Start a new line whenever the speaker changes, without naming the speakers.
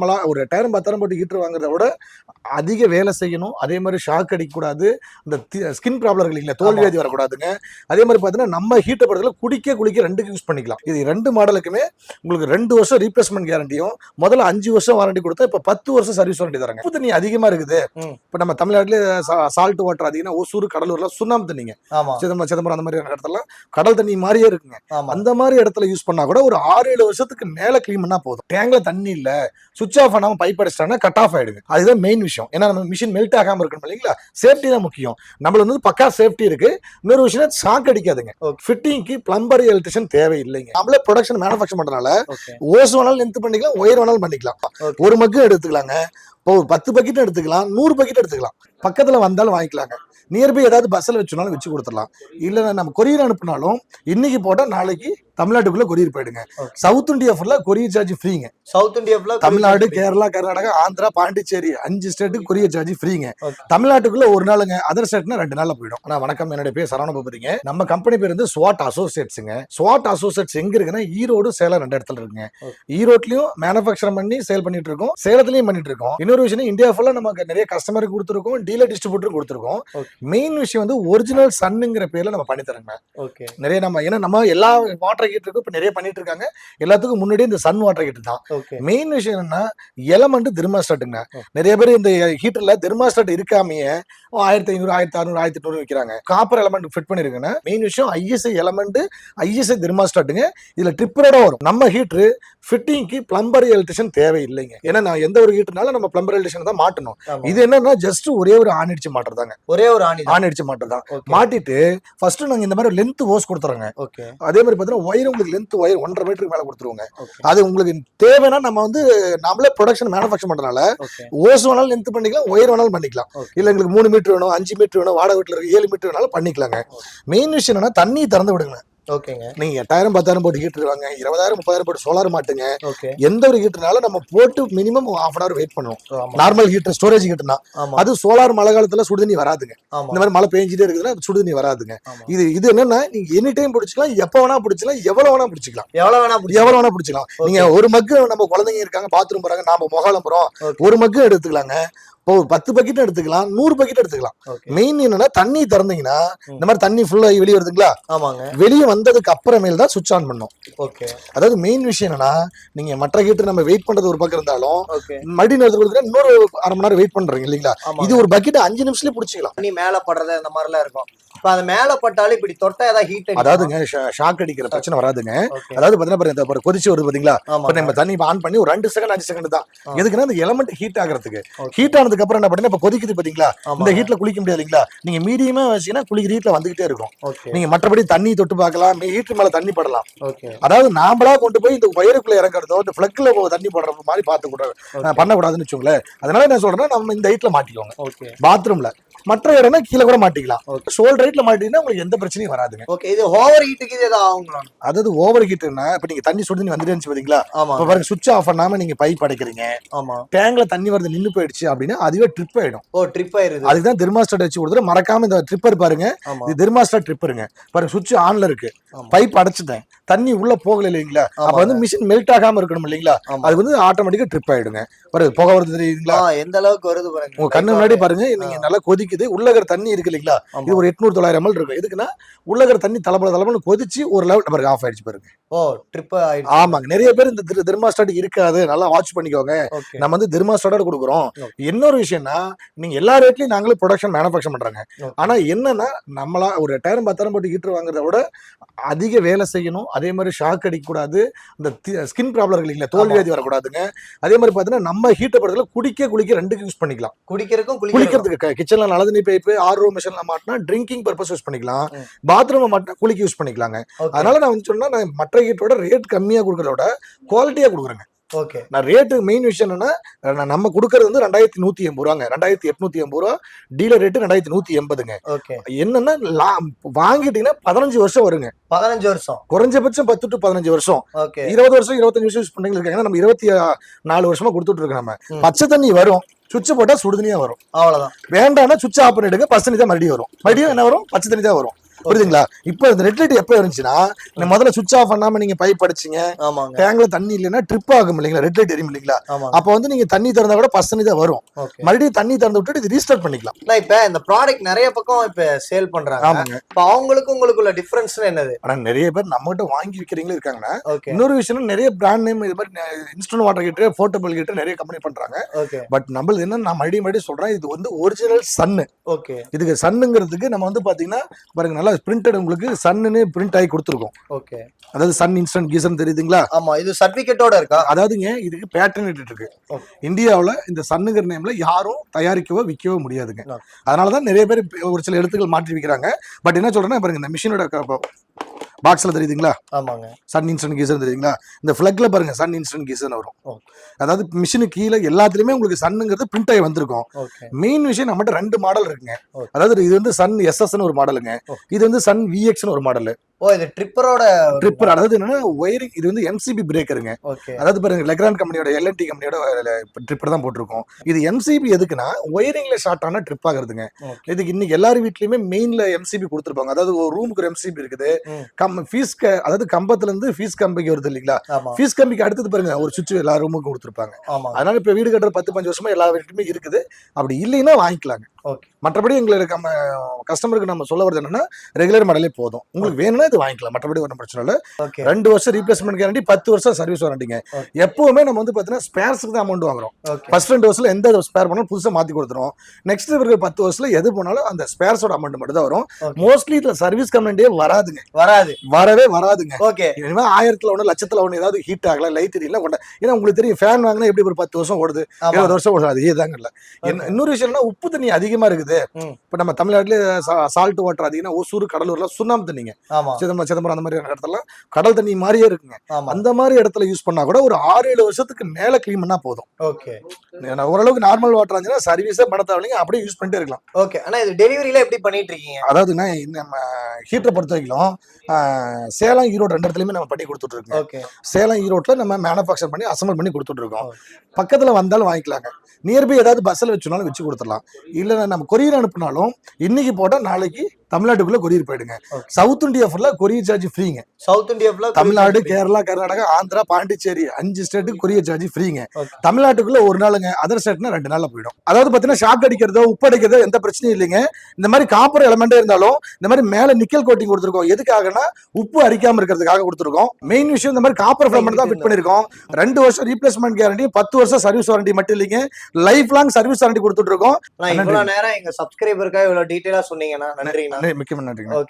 நம்மளா ஒரு எட்டாயிரம் பத்தாயிரம் போட்டு ஹீட்டர் வாங்குறத விட அதிக வேலை செய்யணும். அதே மாதிரி ஷாக் அடிக்கக்கூடாது. இந்த ஸ்கின் ப்ராப்ளம் இல்லைங்களா? தோல். வியாதி வரக்கூடாதுங்க. அதே மாதிரி பார்த்தீங்கன்னா நம்ம ஹீட்டர் படத்தில் குடிக்க குளிக்க ரெண்டுக்கு யூஸ் பண்ணிக்கலாம். இது ரெண்டு மாடலுக்குமே உங்களுக்கு ரெண்டு வருஷம் ரீப்ளேஸ்மெண்ட் கேரண்டியும் முதல்ல அஞ்சு வருஷம் வாரண்டி கொடுத்தா இப்போ பத்து வருஷம் சர்வீஸ் வாரண்டி தராங்க உப்பு தண்ணி அதிகமாக இருக்குது. இப்போ நம்ம தமிழ்நாட்டிலே சால்ட் வாட்டர் அதிகமாக ஒசூர் கடலூர்லாம் சுண்ணாம்பு தண்ணிங்க. சிதம்பரம் சிதம்பரம் அந்த மாதிரி இடத்துல கடல் தண்ணி மாதிரியே இருக்குங்க. அந்த மாதிரி இடத்துல யூஸ் பண்ணா கூட ஒரு ஆறு ஏழு வருஷத்துக்கு மேல க்ளீன் பண்ணா போதும். டேங்க்ல தண்ணி இல்ல. சுவிச் ஆஃப் பண்ணாம பைப் அடிச்சிட்டாங்கன்னா கட் ஆஃப் ஆயிடுங்க அதுதான் மெயின் விஷயம். ஏன்னா நம்ம மிஷின் மெல்ட் ஆகாம இருக்கணும் இல்லைங்களா? சேஃப்டி தான் முக்கியம். நம்மள வந்து பக்கா சேஃப்டி இருக்கு. இன்னொரு விஷயம் ஷாக் அடிக்காதுங்க. ஃபிட்டிங்க்கு பிளம்பர் எலக்ட்ரிஷியன் தேவை இல்லைங்க நம்மளே ப்ரொடக்ஷன் மேனுஃபேக்சர் பண்றதுனால ஓஸ் வேணாலும் லென்த் பண்ணிக்கலாம் ஒயர் வேணாலும் பண்ணிக்கலாம். ஒரு மக்கு எடுத்துக்கலாங்க. இப்போ ஒரு பத்து பக்கெட் எடுத்துக்கலாம் நூறு பக்கெட் எடுத்துக்கலாம். பக்கத்துல வந்தாலும் வாங்கிக்கலாங்க. நியர்பை ஏதாவது பஸ்ஸில் வச்சுனாலும் வச்சு கொடுத்துடலாம். இல்லைன்னா நம்ம கொரியர் அனுப்புனாலும் இன்னைக்கு போட்டால் நாளைக்கு தமிழ்நாட்டுக்குள்ள கொரியர் போயிடுங்க. சவுத் இந்தியா ஃபுல்லா கொரியர் சார்ஜ் ஃப்ரீங்க
சவுத் இந்தியா ஃபுல்லா
தமிழ்நாடு கேரளா கர்நாடகா ஆந்திரா பாண்டிச்சேரி அஞ்சு ஸ்டேட்டுக்கு கொரியர் சார்ஜ் ஃப்ரீங்க. தமிழ்நாட்டுக்குள்ள ஒரு நாளுங்க அதர் ஸ்டேட்னா ரெண்டு நாள்ல போயிடும். ஆனா வணக்கம். என்னுடைய பேர் சரவண பபதிங்க. நம்ம கம்பெனி பேர் வந்து ஸ்வாட் அசோசியேட்ஸுங்க ஸ்வாட் அசோசியேட்ஸ் எங்க இருக்குன்னா ஈரோடு சேலம் ரெண்டு இடத்துல இருக்குங்க. ஈரோட்லயும் மேனுஃபேக்சர் பண்ணி சேல் பண்ணிட்டு இருக்கோம் சேலத்துலயும் பண்ணிட்டு இருக்கோம். இன்னொரு விஷயம் இந்தியா ஃபுல்லா நமக்கு நிறைய கஸ்டமருக்கு கொடுத்துருக்கோம் டீலர் டிஸ்ட்ரிபியூட்டரும் கொடுத்துருக்கோம். மெயின் விஷயம் வந்து ஒரிஜினல் சன்னுங்கிற பேர்ல நம்ம பண்ணி தரோங்க.
ஓகே
நிறைய நம்ம ஏன்னா நம்ம எல்லா வாட்டர் ஹீட்டருக்கும் இப்போ நிறைய பண்ணிட்டு இருக்காங்க. எல்லாத்துக்கும் முன்னாடி இந்த சன் வாட்டர் ஹீட்டர் தான். மெயின் விஷயம் என்னன்னா எலமெண்ட் தெர்மாஸ்டாட்டுங்க. நிறைய பேர் இந்த ஹீட்டர்ல தெர்மாஸ்டாட் இருக்காமையே ஆயிரத்தி ஐநூறு ஆயிரத்தி அறுநூறு ஆயிரத்தி எட்நூறு விற்கிறாங்க காப்பர் எலமெண்ட் ஃபிட் பண்ணிருக்குன்னா மெயின் விஷயம் ஐஎஸ்ஐ எலமெண்ட் ஐஎஸ்ஐ தெர்மாஸ்டாட்டுங்க இதுல ட்ரிப்பரோட வரும். நம்ம ஹீட்டரு ஃபிட்டிங்க்கு பிளம்பர் எலக்ட்ரிஷியன் தேவை இல்லைங்க ஏன்னா நான் எந்த ஒரு ஹீட்டர்னாலும் நம்ம பிளம்பர் எலக்ட்ரிஷியன் தான் மாட்டணும். இது என்னன்னா ஜஸ்ட் ஒரே ஒரு ஆண் அடிச்சு மாட்டுறதாங்க.
ஒரே ஒரு ஆணி
ஆண் அடிச்சு மாட்டுறதான். மாட்டிட்டு ஃபர்ஸ்ட் நாங்க இந்த மாதிரி லென்த் ஓஸ் கொடுத்துறோங்க.
ஓகே
அதே மாதிரி பார்த்தீங்கன்னா ஒயர் உங்களுக்கு லென்த் ஒயர் ஒன்றரை மீட்டருக்கு மேல கொடுத்துருவோங்க. அது உங்களுக்கு தேவைன்னா நம்ம வந்து நம்மளே ப்ரொடக்ஷன் மேனுஃபேக்சர் பண்றதுனால ஓஸ் வேணாலும் லென்த் பண்ணிக்கலாம் ஒயர் வேணாலும் பண்ணிக்கலாம். இல்ல எங்களுக்கு மூணு மீட்டர் வேணும் அஞ்சு மீட்டர் வேணும் வாடகை வீட்டுல இருக்கு ஏழு மீட்டர் வேணாலும் பண்ணிக்கலாங்க. மெயின் விஷயம் என்னன்னா தண்ணி திறந்து விடுங்க.
ஓகேங்க.
நீங்க எட்டாயிரம் பத்தாயிரம் போட்டு ஹீட்டர் வாங்க இருபதாயிரம் முப்பதாயிரம் போட்டு சோலார் மாட்டுங்க. எந்த ஒரு ஹீட்டர்னாலும் நம்ம போட்டு minimum half an hour wait பண்ணுவோம். நார்மல் ஹீட்டர் ஸ்டோரேஜ் ஹீட்டர்னா அது சோலார் மழை காலத்துல சுடுதண்ணி வராதுங்க. இந்த மாதிரி மழை பெஞ்சிட்டே இருக்குதுன்னா சுடுதண்ணி வராதுங்க. இது இது என்னன்னா நீங்க எனி டைம் பிடிச்சிக்கலாம் எப்ப வேணா பிடிச்சிக்கலாம் எவ்வளவு வேணா பிடிச்சிக்கலாம்.
எவ்வளவு வேணா
எவ்வளவு வேணா பிடிச்சிக்கலாம். நீங்க ஒரு மக்கு நம்ம குழந்தைங்க இருக்காங்க பாத்ரூம் போறாங்க நாம முகாலம் போறோம். ஒரு மக்கு எடுத்துக்கலாங்க. இப்போ ஒரு பத்து பக்கெட் எடுத்துக்கலாம் நூறு பக்கெட் எடுத்துக்கலாம். மெயின் என்னன்னா தண்ணி திறந்தீங்கன்னா. இந்த மாதிரி தண்ணி ஃபுல்லா வெளியே வருதுங்களா?
ஆமாங்க.
வெளியே வந்ததுக்கு அப்புறமேல் தான் சுவிட்ச் ஆன் பண்ணும்.
ஓகே
அதாவது மெயின் விஷயம் என்னன்னா நீங்க மற்ற ஹீட்டர் நம்ம வெயிட் பண்றது ஒரு பக்கம் இருந்தாலும் மறுபடியும் நேரத்துக்கு கொடுக்குற இன்னொரு அரை மணி நேரம் வெயிட் பண்றீங்க இல்லைங்களா? இது ஒரு பக்கெட் அஞ்சு நிமிஷத்துலயே பிடிச்சிக்கலாம்.
தண்ணி மேல படுறது அந்த மாதிரிலாம் இருக்கும். இப்ப அது மேல பட்டாலும் இப்படி தொட்டா ஏதாவது ஹீட்
அதாவதுங்க ஷாக் அடிக்கிற பிரச்சனை வராதுங்க. அதாவது பாத்தீங்கன்னா பாருங்க, கொதிச்சு வருது இப்ப நம்ம தண்ணி ஆன் பண்ணி ஒரு ரெண்டு செகண்ட் அஞ்சு செகண்ட் தான். எதுக்குன்னா இந்த எலமெண்ட் ஹீட் ஆகிறதுக்கு. ஹீட் ஆனதுக்கு அப்புறம் என்ன பண்ணீங்கன்னா இப்ப கொதிக்குது பாத்தீங்களா? இந்த ஹீட்ல குளிக்க முடியாது இல்லைங்களா? நீங்க மீடியமா வச்சீங்கன்னா குளிக்கிற ஹீட்ல வந்துகிட்டே இருக்கும். நீங்க மற்றபடி தண்ணி தொட்டு பார்க்கலாம் ஹீட்டர் மேல தண்ணி படலாம். அதாவது நாமளா கொண்டு போய் இந்த வயருக்குள்ள இறங்குறதோ இந்த பிளக்ல தண்ணி போடுற மாதிரி பார்த்து கூட. பண்ணக்கூடாதுன்னு வச்சுங்களேன் அதனால என்ன சொல்றேன்னா நம்ம இந்த ஹீட்ல மாட்டிக்கோங்க. பாத்ரூம்ல மற்ற இடம்னா கீழே கூட மாட்டிக்கலாம்.
Okay.
ஷோல் ரைட்ல மாட்டிங்கன்னா உங்களுக்கு எந்த பிரச்சனையும் வராதுங்க.
ஓகே இது ஓவர் ஹீட்டுக்கு இது ஏதாவது ஆகுங்களா
அதாவது ஓவர் ஹீட்னா இப்ப நீங்க தண்ணி சுடு தண்ணி வந்துட்டு இருந்துச்சு பாத்தீங்களா?
ஆமா.
இப்ப பாருங்க சுவிட்ச் ஆஃப் பண்ணாம நீங்க பைப் அடைக்கிறீங்க.
ஆமா.
டேங்க்ல தண்ணி வரது நின்னு போயிடுச்சு அப்படின்னா அதுவே ட்ரிப் ஆயிடும்.
ஓ ட்ரிப் ஆயிருது.
அதுக்கு தான் தெர்மாஸ்டாட் வச்சு கொடுத்துரு மறக்காம இந்த ட்ரிப்பர் பாருங்க. இது தெர்மாஸ்டாட் ட்ரிப்பருங்க பாருங்க சுவிட்ச் ஆன்ல இருக்கு. பைப் அடைச்சிட்டேன். தண்ணி உள்ள போகல இல்லைங்களா? அப்ப வந்து மிஷின் மெல்ட் ஆகாம இருக்கணும் இல்லைங்களா. அது வந்து ஆட்டோமேட்டிக்கா ட்ரிப் ஆயிடுங்க. பாருங்க புகை வருது தெரியுங்களா
எந்த அளவுக்கு வருது பாருங்க.
உங்க கண்ணு முன்னாடி பாருங்க நீங்க நல்லா கொதிக்குது. உள்ள இருக்கிற தண்ணி இருக்கு இல்லைங்களா. இது ஒரு எட்நூறு தொள்ளாயிரம் ml இருக்கும். எதுக்குன்னா உள்ள இருக்கிற தண்ணி தலைப்பட தலைப்பட கொதிச்சு ஒரு லெவல் பாருங்க ஆஃப் ஆயிடுச்சு பாருங்க.
ஓ ட்ரிப் ஆயிடுச்சு.
ஆமாங்க. நிறைய பேர் இந்த தெர்மாஸ்டாட் இருக்காது. நல்லா வாட்ச் பண்ணிக்கோங்க. நம்ம வந்து தெர்மாஸ்டாட் கொடுக்குறோம். இன்னொரு விஷயம்னா நீங்க எல்லா ரேட்லயும் நாங்களே ப்ரொடக்ஷன் மேனுஃபேக்சர் பண்றாங்க. ஆனா என்னன்னா நம்மளா ஒரு எட்டாயிரம் பத்தாயிரம் போட்டு ஹீட்டர் வாங்குறத விட அதிக வேலை செய்யணும். அதே மாதிரி ஷாக் அடிக்கக்கூடாது. இந்த ஸ்கின் ப்ராப்ளம் இல்லைங்களா? தோல். வியாதி வரக்கூடாதுங்க. அதே மாதிரி பார்த்தீங்கன்னா நம்ம ஹீட்டர் படத்துல குடிக்க குளிக்க ரெண்டுக்கு யூஸ் பண்ணிக்கலாம்.
குடிக்கிறதுக்கும்
குளிக்கிறதுக்கு கிச்சன்ல நல்ல தண்ணி பைப்பு ஆர் ரூம் மிஷின்ல மாட்டினா ட்ரிங்கிங் பர்பஸ் யூஸ் பண்ணிக்கலாம். பாத்ரூம் மாட்டினா குளிக்க யூஸ் பண்ணிக்கலாங்க. அதனால நான் வந்து சொன்னா நான் மற்ற ஹீட்டரோட ரேட் கம்மியா கொடுக்கறத விட குவாலிட்டியா கொடுக்குறேங்க.
ஓகே.
நான் ரேட்டு மெயின் விஷயம் என்னன்னா நம்ம கொடுக்கறது வந்து ரெண்டாயிரத்தி நூத்தி எண்பது ரூபாங்க. ரெண்டாயிரத்தி எட்நூத்தி எண்பது ரூபா டீலர் ரேட்டு ரெண்டாயிரத்தி நூத்தி எண்பதுங்க.
ஓகே.
என்னன்னா வாங்கிட்டீங்கன்னா பதினஞ்சு வருஷம் வருங்க.
பதினஞ்சு வருஷம்.
குறைஞ்சபட்சம் பத்து டு பதினஞ்சு வருஷம்.
ஓகே.
இருபது வருஷம் இருபத்தஞ்சு வருஷம் யூஸ் பண்ணி இருக்காங்க நம்ம இருபத்தி நாலு வருஷமா கொடுத்துட்டு இருக்கோம் நம்ம. பச்சை தண்ணி வரும். சுவிட்ச் போட்டா சுடுதண்ணியா வரும்.
அவ்வளவுதான்.
வேண்டாம்னா சுவிட்ச் ஆஃப் பண்ணிடுங்க பச்சை தண்ணி தான் மறுபடியும் வரும். மறுபடியும் என்ன வரும்? பச்சை தண்ணி தான் வரும். புரியுதுங்களா? இப்போ இந்த ரெட் லைட் எப்போ இருந்துச்சுன்னா முதல்ல சுவிட்ச் ஆஃப் பண்ணாம நீங்க பைப் அடிச்சீங்க. டேங்க்ல தண்ணி இல்லைன்னா ட்ரிப் ஆகும் இல்லைங்களா? ரெட் லைட் எரியும் இல்லைங்களா? அப்போ வந்து நீங்க தண்ணி திறந்தா கூட தண்ணி தான் வரும். மறுபடியும் தண்ணி திறந்து விட்டுட்டு இது ரீஸ்டார்ட் பண்ணிக்கலாம்.
இப்ப இந்த ப்ராடக்ட் நிறைய பக்கம் இப்ப சேல் பண்றாங்க. இப்ப அவங்களுக்கும் உங்களுக்குள்ள டிஃபரன்ஸ் என்னது?
ஆனா நிறைய பேர் நம்ம கிட்ட வாங்கி விற்கிறவங்களும் இருக்காங்கன்னா இன்னொரு விஷயம் நிறைய பிராண்ட் நேம் இது மாதிரி instant water heater portable heater நிறைய கம்பெனி பண்றாங்க. பட் நம்மளது என்ன நான் மறுபடியும் மறுபடியும் சொல்றேன் இது வந்து ஒரிஜினல் சன்னு
ஓகே
இதுக்கு சன்னுங்கிறதுக்கு நம்ம வந்து பாத்தீங்கன்னா பாருங்க நல்லா பிரிண்டட் உங்களுக்கு சன்னுன்னு பிரிண்ட் ஆகி கொடுத்துருக்கோம்.
ஓகே
அதாவது சன் இன்ஸ்டன்ட் கீசன் தெரியுதுங்களா?
ஆமா இது சர்டிபிகேட்டோட இருக்கா?
அதாவதுங்க இதுக்கு பேட்டன் இருக்கு. இந்தியாவுல இந்த சன்னுங்கிற நேம்ல யாரும் தயாரிக்கவோ விற்கவோ முடியாதுங்க.
Okay.
அதனாலதான் நிறைய பேர் ஒரு சில எழுத்துக்கள் மாற்றி விற்கிறாங்க பட் என்ன சொல்றேன்னா பாருங்க இந்த மிஷினோட பாக்ஸ்ல தெரியுதுங்களா?
ஆமாங்க.
சன் இன்ஸ்டன்ட் கீசர் தெரியுங்களா இந்த ஃபிளக்ல பாருங்க சன் இன்ஸ்டன்ட் கீசர் வரும். அதாவது மிஷினுக்கு கீழே எல்லாத்துலயுமே உங்களுக்கு சன்னுங்கிறது பிரிண்ட் ஆகி வந்திருக்கும். மெயின் விஷயம் நம்மகிட்ட ரெண்டு மாடல் இருக்குங்க. அதாவது இது வந்து சன் எஸ்எஸ்னு ஒரு மாடலுங்க. இது வந்து சன் விஎக்ஸ்னு ஒரு மாடல்
ஓ இது ட்ரிப்பரோட
ட்ரிப்பர் அதாவது என்னன்னா ஒயரிங் இது வந்து எம்சிபி பிரேக்கருங்க. அதாவது பாருங்க லெக்ரான் கம்பெனியோட எல்என்டி கம்பெனியோட ட்ரிப்பர் தான் போட்டிருக்கோம். இது எம்சிபி எதுக்குன்னா ஒயரிங்ல ஷார்ட் ஆன ட்ரிப் ஆகுறதுங்க. இதுக்கு இன்னைக்கு எல்லார் வீட்லயுமே மெயின்ல எம்சிபி கொடுத்துருப்பாங்க. அதாவது ஒரு ரூமுக்கு ஒரு எம்சிபி இருக்குது. கம் ஃபீஸ் அதாவது கம்பத்துல இருந்து ஃபீஸ் கம்பிக்கு வருது இல்லைங்களா? ஃபீஸ் கம்பிக்கு அடுத்தது பாருங்க ஒரு சுவிட்ச் எல்லா ரூமுக்கும் கொடுத்துருப்பாங்க. அதனால இப்ப வீடு கட்டுற பத்து பஞ்சு வருஷமா எல்லா வீட்டுமே இருக்குது. அப்படி இல்லைன்னா வாங்கிக்கலாங்க. மற்றபடி எங்களுக்கு நம்ம கஸ்டமருக்கு நம்ம சொல்ல வருது என்னன்னா ரெகுலர் மாடலே போதும். உங்களுக்கு வேணும்னா இது வாங்கிக்கலாம். மற்றபடி ஒன்றும் பிரச்சனை இல்லை. ரெண்டு வருஷம் ரீப்ளேஸ்மெண்ட் கேரண்டி பத்து வருஷம் சர்வீஸ் வாரண்டிங்க. எப்பவுமே நம்ம வந்து பார்த்தீங்கன்னா ஸ்பேர்ஸ்க்கு தான் அமௌண்ட் வாங்குறோம். ஃபர்ஸ்ட் ரெண்டு வருஷத்துல எந்த ஸ்பேர் பண்ணாலும் புதுசாக மாற்றி கொடுத்துரும் நெக்ஸ்ட் இருக்கிற பத்து வருஷத்துல எது போனாலும் அந்த ஸ்பேர்ஸோட அமௌண்ட் மட்டும் தான் வரும். மோஸ்ட்லி இதுல சர்வீஸ் கம்ப்ளைண்டே வராதுங்க.
வராது.
வரவே வராதுங்க.
ஓகே
இனிமே ஆயிரத்துல ஒன்று லட்சத்துல ஒன்று ஏதாவது ஹீட் ஆகல லைட் தெரியல கொண்ட ஏன்னா உங்களுக்கு தெரியும் ஃபேன் வாங்கினா எப்படி ஒரு பத்து வருஷம் ஓடுது? இருபது வருஷம் ஓடுது அதே தாங்க இல்ல. என்ன- இன்னொரு விஷயம் என்ன உப்பு தண்ணி அதிகமா இருக்குது. இப்ப நம்ம தமிழ்நாட்டுல சால்ட் வாட்டர் அதிகம்னா ஒசூர் கடலூர்ல சுண்ணாம்பு தண்ணிங்க.
ஆமா.
சிதம்பரம் சிதம்பரம் அந்த மாதிரி இடத்துல கடல் தண்ணி மாதிரியே இருக்குங்க. அந்த மாதிரி இடத்துல யூஸ் பண்ணா கூட ஒரு ஆறு ஏழு வருஷத்துக்கு மேல க்ளீன் பண்ணா போதும்.
ஓகே
ஓரளவுக்கு நார்மல் வாட்டர் இருந்துச்சுன்னா சர்வீஸே பண்ண தேவையில்லைங்க அப்படியே யூஸ் பண்ணிட்டே இருக்கலாம்.
ஓகே ஆனா இது டெலிவரியில எப்படி பண்ணிட்டு இருக்கீங்க?
அதாவதுன்னா நம்ம ஹீட்டரை பொறுத்த வரைக்கும் சேலம் ஈரோடு ரெண்டு இடத்துலயுமே நம்ம பண்ணி கொடுத்துட்டு இருக்கோம் சேலம் ஈரோட்ல நம்ம மேனுஃபேக்சர் பண்ணி அசம்பிள் பண்ணி கொடுத்துட்டு இருக்கோம். பக்கத்துல வந்தாலும் வாங்கிக்கலாங்க. நியர்பை ஏதாவது பஸ்ஸில் வச்சுனாலும் வச்சு கொடுத்துடலாம். இல்லைன்னா நம்ம கொரியர் அனுப்புனாலும் இன்னைக்கு போட்டா நாளைக்கு தமிழ்நாட்டுக்குள்ள கொரியர் போயிடுங்க. சவுத் இந்தியா ஃபுல்லா கொரியர் சார்ஜ் ஃப்ரீங்க
சவுத் இந்தியா ஃபுல்லா
தமிழ்நாடு கேரளா கர்நாடகா ஆந்திரா பாண்டிச்சேரி அஞ்சு ஸ்டேட்டுக்கு கொரியர் சார்ஜ் ஃப்ரீங்க. தமிழ்நாட்டுக்குள்ள ஒரு நாளுங்க அதர் ஸ்டேட்னா ரெண்டு நாள்ல போயிடும். அதாவது பாத்தீங்கன்னா ஷாக் அடிக்கிறதோ உப்பு அடிக்கிறதோ எந்த பிரச்சனையும் இல்லைங்க. இந்த மாதிரி காப்பர் எலமெண்டே இருந்தாலும் இந்த மாதிரி மேல நிக்கல் கோட்டிங் கொடுத்துருக்கோம். எதுக்காகனா உப்பு அரிக்காம இருக்கிறதுக்காக கொடுத்துருக்கோம். மெயின் விஷயம் இந்த மாதிரி காப்பர் ஃபிலமெண்ட் தான் ஃபிட் பண்ணிருக்கோம் ரெண்டு வருஷம் ரீப்ளேஸ்மெண்ட் கேரண்டி பத்து வருஷம் சர்வீஸ் வாரண்டி மட்டும் இல்லைங்க. லைஃப் லாங் சர்வீஸ் வாரண்டி கொடுத்துட்டு இருக்கோம்.
நான் இவ்வளவு நேரம் எங்க சப்ஸ்கிரைபருக்காக இவ்வளவு டீடைலா சொன்னீங்கன்னா நன்றிண்ணா.
மிக்க நன்றி